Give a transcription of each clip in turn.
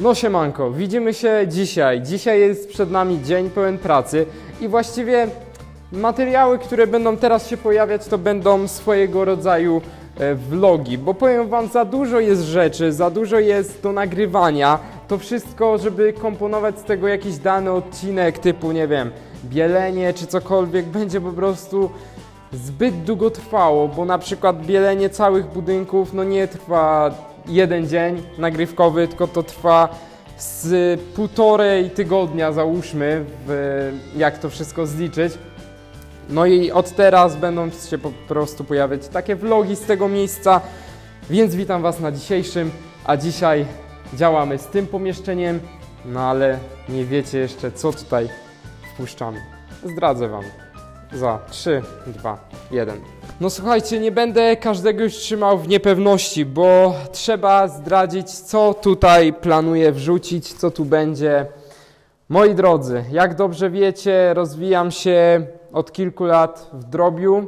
No siemanko, widzimy się dzisiaj. Dzisiaj jest przed nami dzień pełen pracy i właściwie materiały, które będą teraz się pojawiać, to będą swojego rodzaju e, vlogi, bo powiem wam, za dużo jest rzeczy, za dużo jest do nagrywania. To wszystko, żeby komponować z tego jakiś dany odcinek typu, nie wiem, bielenie czy cokolwiek, będzie po prostu zbyt długo trwało, bo na przykład bielenie całych budynków no nie trwa jeden dzień nagrywkowy, tylko to trwa z półtorej tygodnia załóżmy, w, jak to wszystko zliczyć. No i od teraz będą się po prostu pojawiać takie vlogi z tego miejsca, więc witam Was na dzisiejszym, a dzisiaj działamy z tym pomieszczeniem, no ale nie wiecie jeszcze co tutaj wpuszczamy. Zdradzę Wam za 3, 2, 1. No słuchajcie, nie będę każdego już trzymał w niepewności, bo trzeba zdradzić, co tutaj planuję wrzucić, co tu będzie. Moi drodzy, jak dobrze wiecie, rozwijam się od kilku lat w drobiu,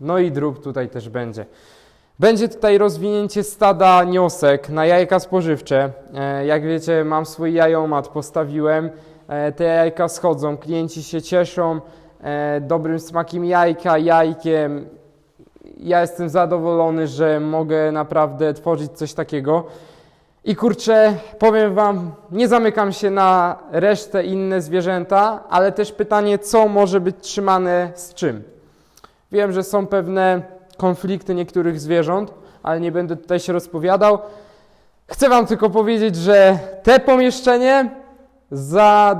no i drób tutaj też będzie. Będzie tutaj rozwinięcie stada niosek na jajka spożywcze. E, Jak wiecie, mam swój jajomat, postawiłem. E, Te jajka schodzą, klienci się cieszą e, dobrym smakiem jajka, jajkiem. Ja jestem zadowolony, że mogę naprawdę tworzyć coś takiego. I kurczę, powiem Wam, nie zamykam się na resztę inne zwierzęta, ale też pytanie, co może być trzymane z czym. Wiem, że są pewne konflikty niektórych zwierząt, ale nie będę tutaj się rozpowiadał. Chcę Wam tylko powiedzieć, że te pomieszczenie za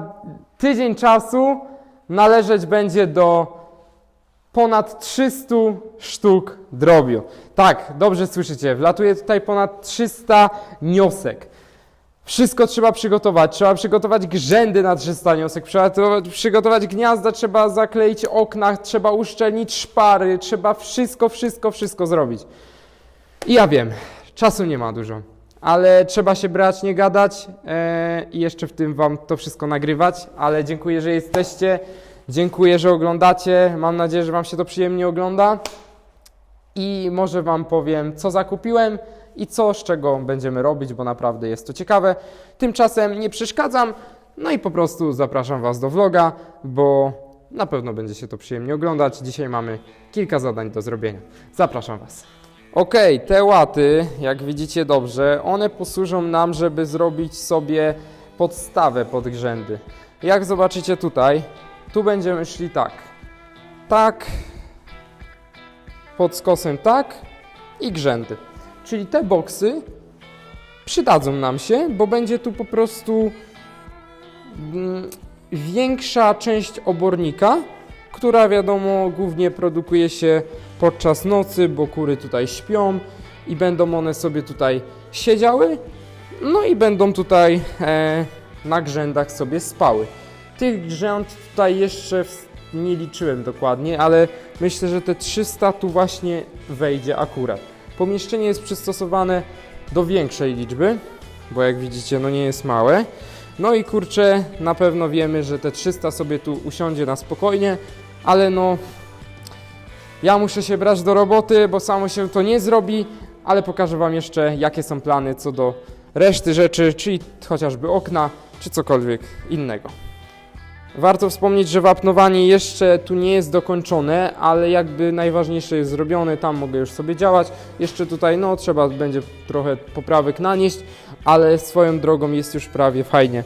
tydzień czasu należeć będzie do ponad 300 sztuk drobiu. Tak, dobrze słyszycie, wlatuje tutaj ponad 300 niosek. Wszystko trzeba przygotować. Trzeba przygotować grzędy na 300 niosek, trzeba to- przygotować gniazda, trzeba zakleić okna, trzeba uszczelnić szpary, trzeba wszystko, wszystko, wszystko zrobić. I ja wiem, czasu nie ma dużo, ale trzeba się brać, nie gadać e, i jeszcze w tym Wam to wszystko nagrywać. Ale dziękuję, że jesteście. Dziękuję, że oglądacie. Mam nadzieję, że Wam się to przyjemnie ogląda. I może Wam powiem, co zakupiłem i co z czego będziemy robić, bo naprawdę jest to ciekawe. Tymczasem nie przeszkadzam, no i po prostu zapraszam Was do vloga, bo na pewno będzie się to przyjemnie oglądać. Dzisiaj mamy kilka zadań do zrobienia. Zapraszam Was. Okej, te łaty, jak widzicie dobrze, one posłużą nam, żeby zrobić sobie podstawę pod grzędy. Jak zobaczycie tutaj, tu będziemy szli tak. Tak, pod skosem tak i grzędy. Czyli te boksy przydadzą nam się, bo będzie tu po prostu mm, większa część obornika, która wiadomo głównie produkuje się podczas nocy, bo kury tutaj śpią i będą one sobie tutaj siedziały, no i będą tutaj e, na grzędach sobie spały. Tych grzęd tutaj jeszcze nie liczyłem dokładnie, ale myślę, że te 300 tu właśnie wejdzie akurat. Pomieszczenie jest przystosowane do większej liczby, bo jak widzicie, no nie jest małe. No i kurczę, na pewno wiemy, że te 300 sobie tu usiądzie na spokojnie, ale no ja muszę się brać do roboty, bo samo się to nie zrobi, ale pokażę Wam jeszcze, jakie są plany co do reszty rzeczy, czyli chociażby okna, czy cokolwiek innego. Warto wspomnieć, że wapnowanie jeszcze tu nie jest dokończone, ale jakby najważniejsze jest zrobione, tam mogę już sobie działać. Jeszcze tutaj, no trzeba będzie trochę poprawek nanieść, ale swoją drogą jest już prawie fajnie.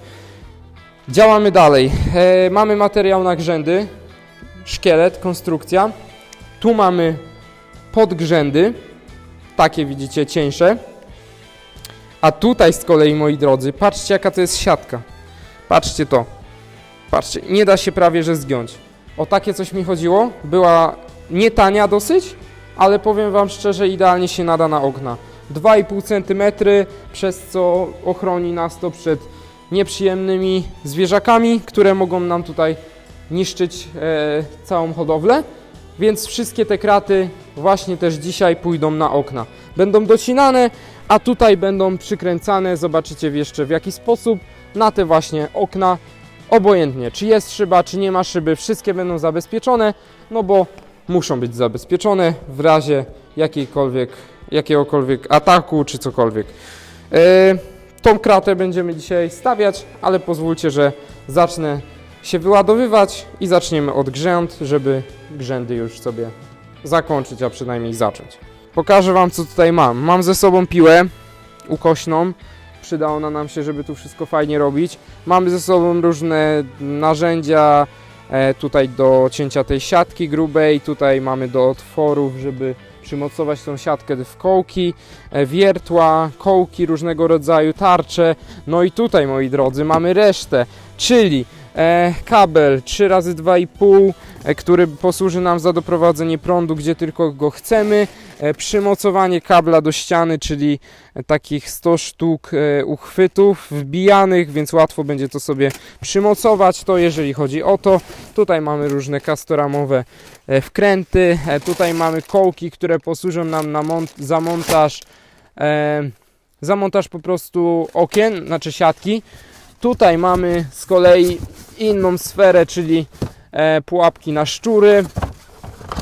Działamy dalej. E, mamy materiał na grzędy, szkielet, konstrukcja. Tu mamy podgrzędy, takie widzicie cieńsze. A tutaj z kolei, moi drodzy, patrzcie jaka to jest siatka. Patrzcie to. Patrzcie, nie da się prawie że zgiąć. O takie coś mi chodziło. Była nie tania dosyć, ale powiem Wam szczerze, idealnie się nada na okna. 2,5 cm, przez co ochroni nas to przed nieprzyjemnymi zwierzakami, które mogą nam tutaj niszczyć e, całą hodowlę. Więc wszystkie te kraty właśnie też dzisiaj pójdą na okna. Będą docinane, a tutaj będą przykręcane, zobaczycie jeszcze w jaki sposób, na te właśnie okna. Obojętnie, czy jest szyba, czy nie ma szyby, wszystkie będą zabezpieczone, no bo muszą być zabezpieczone w razie jakiejkolwiek, jakiegokolwiek ataku, czy cokolwiek. E, tą kratę będziemy dzisiaj stawiać, ale pozwólcie, że zacznę się wyładowywać i zaczniemy od grzęd, żeby grzędy już sobie zakończyć, a przynajmniej zacząć. Pokażę Wam, co tutaj mam. Mam ze sobą piłę ukośną. Przyda ona nam się, żeby tu wszystko fajnie robić. Mamy ze sobą różne narzędzia e, tutaj do cięcia tej siatki grubej. Tutaj mamy do otworów, żeby przymocować tą siatkę w kołki, e, wiertła, kołki różnego rodzaju, tarcze. No i tutaj, moi drodzy, mamy resztę, czyli e, kabel 3 razy 2,5 e, który posłuży nam za doprowadzenie prądu, gdzie tylko go chcemy. E, przymocowanie kabla do ściany, czyli e, takich 100 sztuk e, uchwytów wbijanych, więc łatwo będzie to sobie przymocować. To jeżeli chodzi o to. Tutaj mamy różne kastoramowe e, wkręty. E, tutaj mamy kołki, które posłużą nam na mont- za montaż e, po prostu okien, znaczy siatki. Tutaj mamy z kolei inną sferę, czyli e, pułapki na szczury.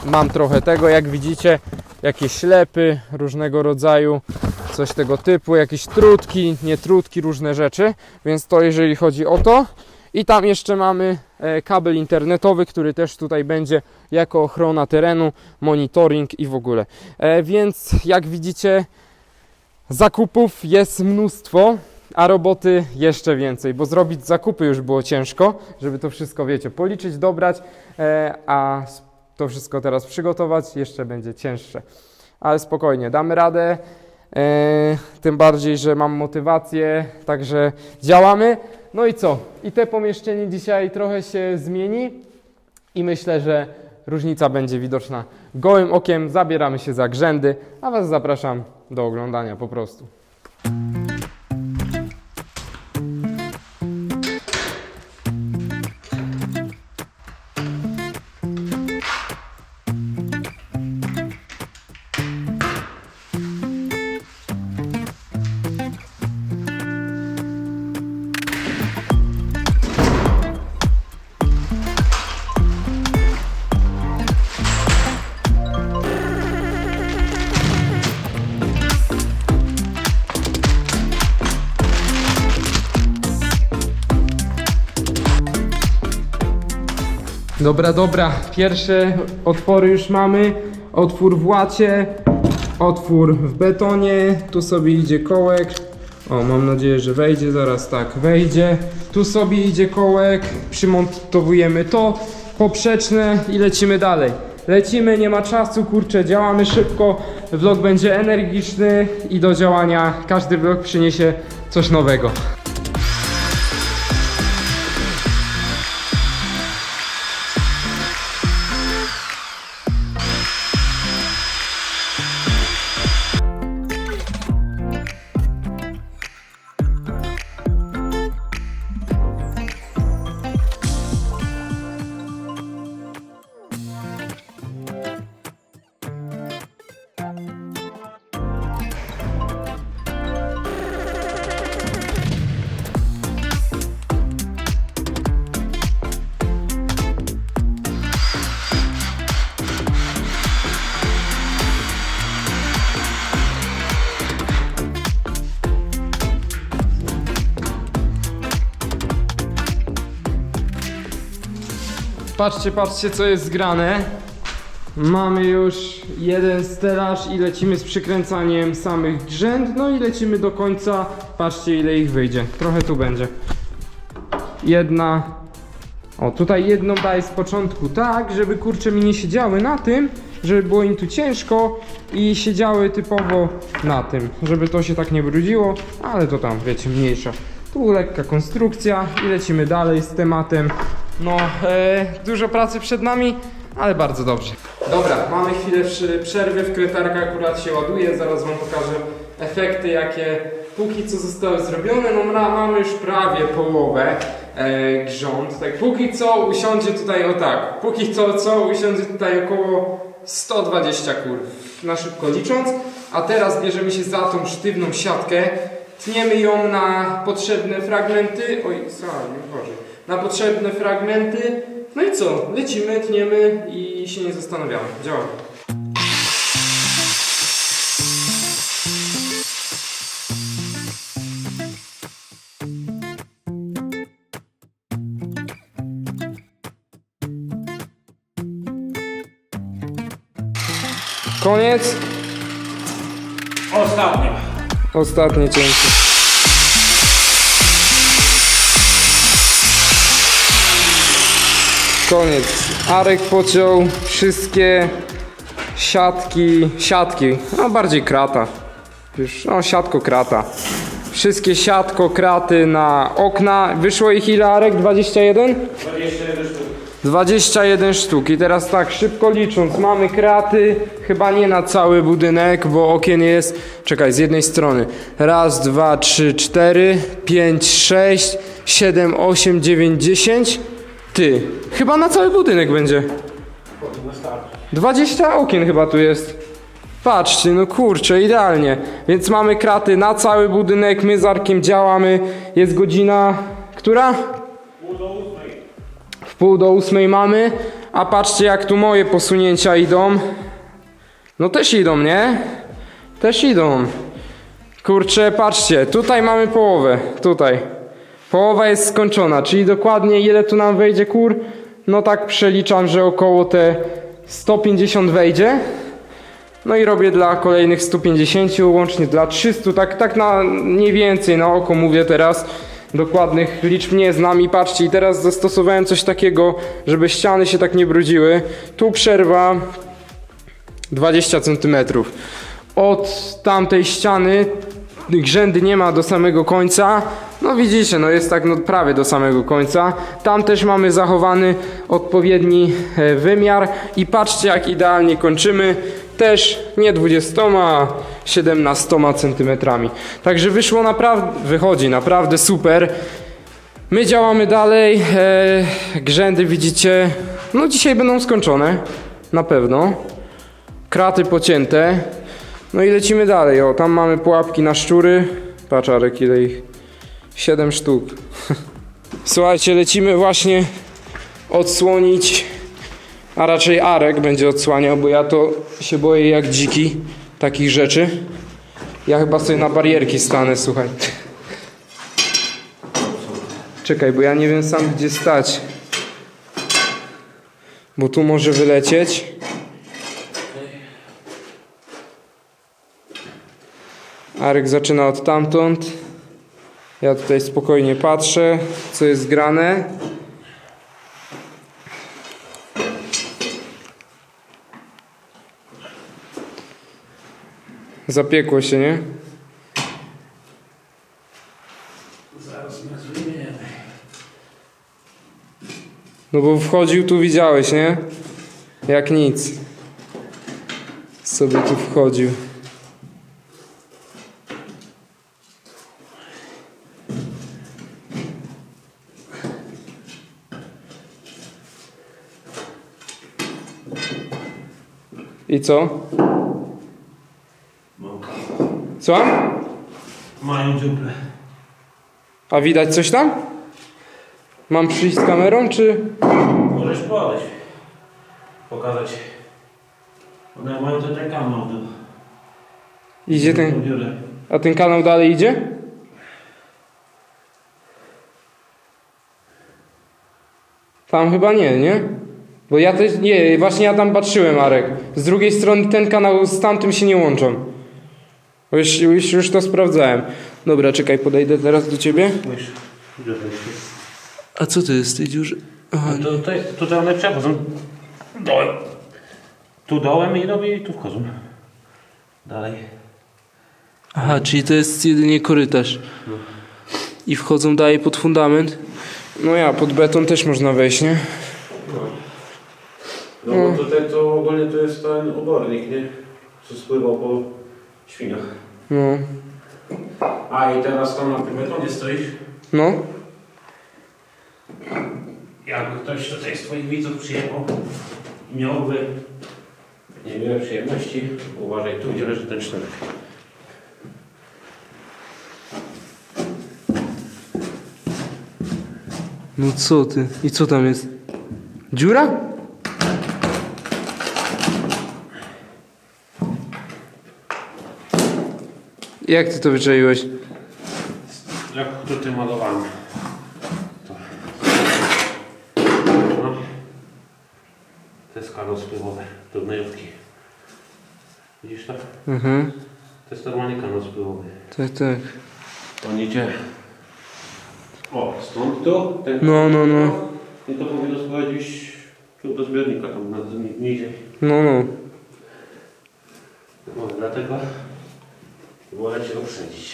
Mam trochę tego, jak widzicie, jakieś ślepy różnego rodzaju, coś tego typu, jakieś trutki, nietrutki, różne rzeczy. Więc to jeżeli chodzi o to. I tam jeszcze mamy e, kabel internetowy, który też tutaj będzie jako ochrona terenu, monitoring i w ogóle. E, więc jak widzicie, zakupów jest mnóstwo, a roboty jeszcze więcej, bo zrobić zakupy już było ciężko, żeby to wszystko, wiecie, policzyć, dobrać, e, a to wszystko teraz przygotować jeszcze będzie cięższe. Ale spokojnie, damy radę. E, tym bardziej, że mam motywację, także działamy. No i co? I te pomieszczenie dzisiaj trochę się zmieni i myślę, że różnica będzie widoczna gołym okiem. Zabieramy się za grzędy, a Was zapraszam do oglądania po prostu. Dobra, dobra. Pierwsze otwory już mamy. Otwór w łacie, otwór w betonie. Tu sobie idzie kołek. O, mam nadzieję, że wejdzie. Zaraz tak, wejdzie. Tu sobie idzie kołek. Przymontowujemy to. Poprzeczne i lecimy dalej. Lecimy, nie ma czasu, kurczę, działamy szybko. Vlog będzie energiczny i do działania każdy vlog przyniesie coś nowego. Patrzcie, patrzcie co jest zgrane. Mamy już jeden stelaż i lecimy z przykręcaniem samych grzęd, no i lecimy do końca. Patrzcie ile ich wyjdzie. Trochę tu będzie. Jedna. O, tutaj jedną daję z początku tak, żeby kurcze mi nie siedziały na tym, żeby było im tu ciężko i siedziały typowo na tym, żeby to się tak nie brudziło, ale to tam wiecie, mniejsza. Tu lekka konstrukcja i lecimy dalej z tematem. No, e, dużo pracy przed nami, ale bardzo dobrze. Dobra, mamy chwilę przy- przerwy, wkrętarka akurat się ładuje, zaraz Wam pokażę efekty, jakie póki co zostały zrobione. No ma- mamy już prawie połowę e, grząd. Tak, póki co usiądzie tutaj o tak, póki co, co usiądzie tutaj około 120 kur, na szybko licząc. A teraz bierzemy się za tą sztywną siatkę, tniemy ją na potrzebne fragmenty. Oj, sorry, Boże na potrzebne fragmenty. No i co? Lecimy, tniemy i się nie zastanawiamy. Działamy. Koniec. Ostatnie. Ostatnie cięcie. Koniec. Arek pociął wszystkie siatki, siatki, no bardziej krata. Już, no siatko krata. Wszystkie siatko kraty na okna. Wyszło ich ile Arek? 21? 21 sztuk. 21 sztuk i teraz tak szybko licząc, mamy kraty, chyba nie na cały budynek, bo okien jest, czekaj, z jednej strony, raz, dwa, trzy, cztery, pięć, sześć, siedem, osiem, dziewięć, dziesięć, ty, chyba na cały budynek będzie, Na start. 20 okien chyba tu jest. Patrzcie, no kurczę, idealnie. Więc mamy kraty na cały budynek, my z Arkiem działamy, jest godzina, która? W pół do ósmej mamy, a patrzcie jak tu moje posunięcia idą. No też idą, nie? Też idą. Kurczę, patrzcie, tutaj mamy połowę, tutaj. Połowa jest skończona, czyli dokładnie ile tu nam wejdzie kur? No tak przeliczam, że około te 150 wejdzie. No i robię dla kolejnych 150, łącznie dla 300, tak, tak na mniej więcej na oko mówię teraz. Dokładnych liczb nie znam i patrzcie, i teraz zastosowałem coś takiego, żeby ściany się tak nie brudziły. Tu przerwa 20 cm. Od tamtej ściany grzędy nie ma do samego końca. No widzicie, no jest tak no prawie do samego końca. Tam też mamy zachowany odpowiedni e, wymiar i patrzcie jak idealnie kończymy. Też nie 20, 17 centymetrami. Także wyszło naprawdę, wychodzi naprawdę super. My działamy dalej. E, grzędy widzicie, no dzisiaj będą skończone. Na pewno. Kraty pocięte. No i lecimy dalej. O, tam mamy pułapki na szczury. Patrz, Arek, ile ich? 7 sztuk. Słuchajcie, lecimy właśnie odsłonić, a raczej Arek będzie odsłaniał, bo ja to się boję jak dziki takich rzeczy. Ja chyba sobie na barierki stanę, słuchaj. Czekaj, bo ja nie wiem sam gdzie stać. Bo tu może wylecieć. Arek zaczyna od tamtąd. Ja tutaj spokojnie patrzę, co jest grane. Zapiekło się, nie? Zaraz. No bo wchodził tu, widziałeś, nie? Jak nic. Sobie tu wchodził. I co? Co? Mają dziuplę. A widać coś tam? Mam przyjść z kamerą, czy... Możesz podejść. Pokazać. One mają ten kanał. Idzie ten... A ten kanał dalej idzie? Tam chyba nie, nie? Bo ja też, nie, właśnie ja tam patrzyłem, Arek. Z drugiej strony ten kanał z tamtym się nie łączą. Już, już, już to sprawdzałem. Dobra, czekaj, podejdę teraz do ciebie. Wiesz, gdzie to jest? A co to jest tej dziurze? Aha, To, tutaj, tutaj one przechodzą dołem. Tu dołem i robię i tu wchodzą. Dalej. Aha, czyli to jest jedynie korytarz. I wchodzą dalej pod fundament? No ja, pod beton też można wejść, nie? No bo tutaj to ogólnie to jest ten obornik, nie? Co spływał po świniach. No. A i teraz tam na tym betonie stoisz. No. Jakby ktoś tutaj z Twoich widzów przyjechał i miałby niewiele przyjemności, uważaj tu, gdzie leży ten sztylet. No co ty? I co tam jest? Dziura? Jak ty to wyczaiłeś? Jak tutaj malowałem. To. No. To jest kanał spływowy do gnojówki. Widzisz to? Mhm. To jest normalnie kanał spływowy. Tak, tak. On idzie... O, stąd tu, ten... No, no, no. I to powinno spływać gdzieś tu do zbiornika, tam na, niżej. No, no. No, dlatego wolę Cię uprzedzić.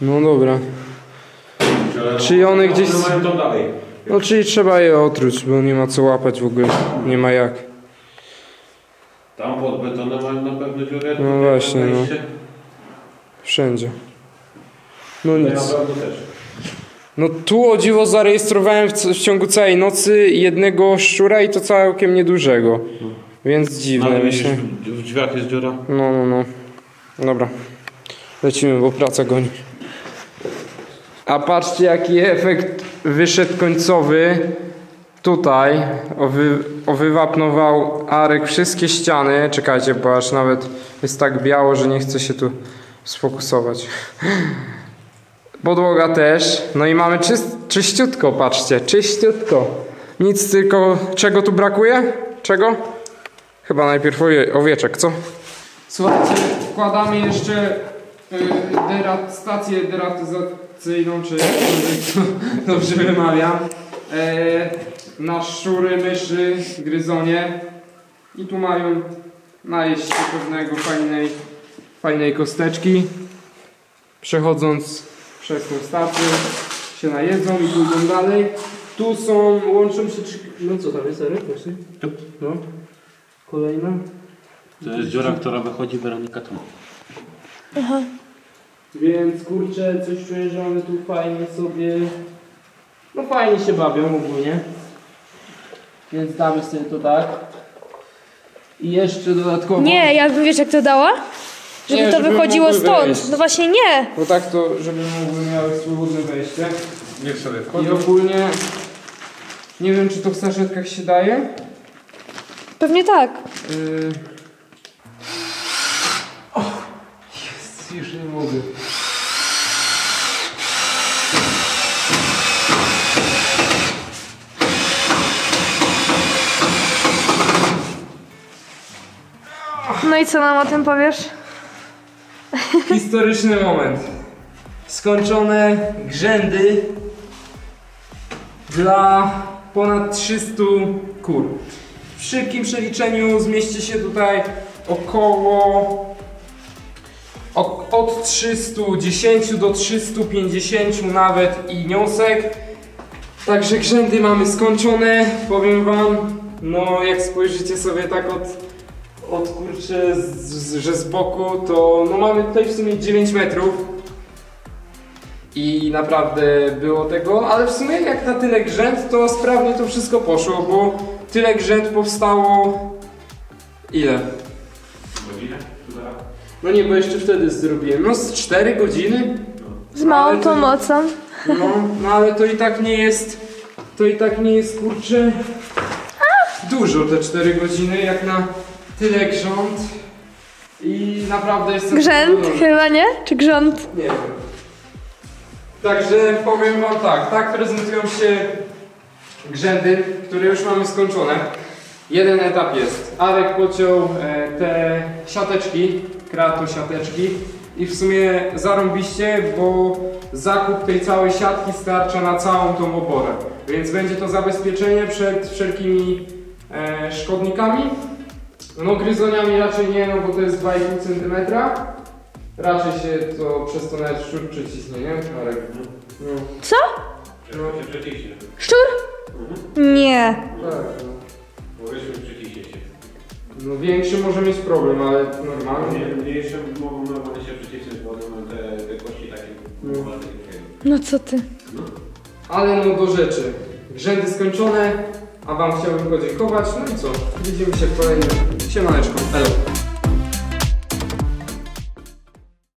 No dobra. Czyli one gdzieś- One mają to dalej. No czyli trzeba je otruć, bo nie ma co łapać w ogóle. Nie ma jak. Tam pod betonem mają na pewno dziurę. No właśnie, no. wejście. Wszędzie. No Tutaj nic. na pewno też. No tu o dziwo zarejestrowałem w, c- w ciągu całej nocy jednego szczura i to całkiem niedużego. Więc No, dziwne ale widzisz, myślę. w w drzwiach jest dziura. No, no, no. Dobra. Lecimy, bo praca goni. A patrzcie jaki efekt wyszedł końcowy. Tutaj owy, owywapnował Arek wszystkie ściany. Czekajcie, bo aż nawet jest tak biało, że nie chce się tu sfokusować. Podłoga też. No i mamy czyst, czyściutko, patrzcie, czyściutko. Nic tylko... Czego tu brakuje? Czego? Chyba najpierw owie, owieczek, co? Słuchajcie, wkładamy jeszcze y, derat, stację deratyzacyjną, czy dobrze wymawiam, e, na szczury, myszy, gryzonie i tu mają najeść się pewnego fajnej, fajnej kosteczki. Przechodząc przez tą stację się najedzą i pójdą dalej. Tu są, łączą się, trzy- no co tam jest? Właśnie? No. Kolejna. To jest dziura, która wychodzi Weronika tu. Więc kurczę, coś czuję, że one tu fajnie sobie. No fajnie się bawią ogólnie. Więc damy sobie to tak. I jeszcze dodatkowo. Nie, ja bym wiesz jak to dała? Żeby Nie, to żeby wychodziło mogły stąd. wejść. No właśnie nie. Bo tak to, żeby mogły miały swobodne wejście. Niech sobie I ogólnie. Nie wiem, czy to w saszetkach się daje. Pewnie tak. Yy... O, jest, już nie mogę. No i co nam o tym powiesz? Historyczny moment. Skończone grzędy dla ponad 300 kur. W szybkim przeliczeniu zmieści się tutaj około od 310 do 350 nawet i niosek. Także grzędy mamy skończone. Powiem wam, no jak spojrzycie sobie tak od od kurczę, z, z, że z boku, to no mamy tutaj w sumie 9 metrów. I naprawdę było tego, ale w sumie jak na tyle grzęd, to sprawnie to wszystko poszło, bo tyle grzęd powstało. Ile? No nie, bo jeszcze wtedy zrobiłem. No z 4 godziny? Z małą Ale to- pomocą. No, no ale to i tak nie jest. To i tak nie jest kurczę. Dużo te 4 godziny, jak na tyle grząd. I naprawdę jestem. Grzęt zadowolony. chyba, nie? Czy grząd? Nie wiem. Także powiem wam tak, tak prezentują się grzędy, które już mamy skończone. Jeden etap jest. Arek pociął e, te siateczki, krato siateczki i w sumie zarąbiście, bo zakup tej całej siatki starcza na całą tą oborę. Więc będzie to zabezpieczenie przed wszelkimi e, szkodnikami. No gryzoniami raczej nie, no bo to jest 2,5 cm. Raczej się to przez to nawet szczur przycisnie, nie? Marek? No. Co? Przeciśnie. Szczur? Nie. Tak, no. Powiedzmy przyciśnie się. no większy może mieć problem, ale normalnie. Nie, mniejsze mogą normalnie się przycisnąć, bo one mają te, te kości takie No. normalne. No co ty? Ale no do rzeczy. Grzędy skończone, a wam chciałbym podziękować. No i co? Widzimy się w kolejnym. Siemaneczko. Elo.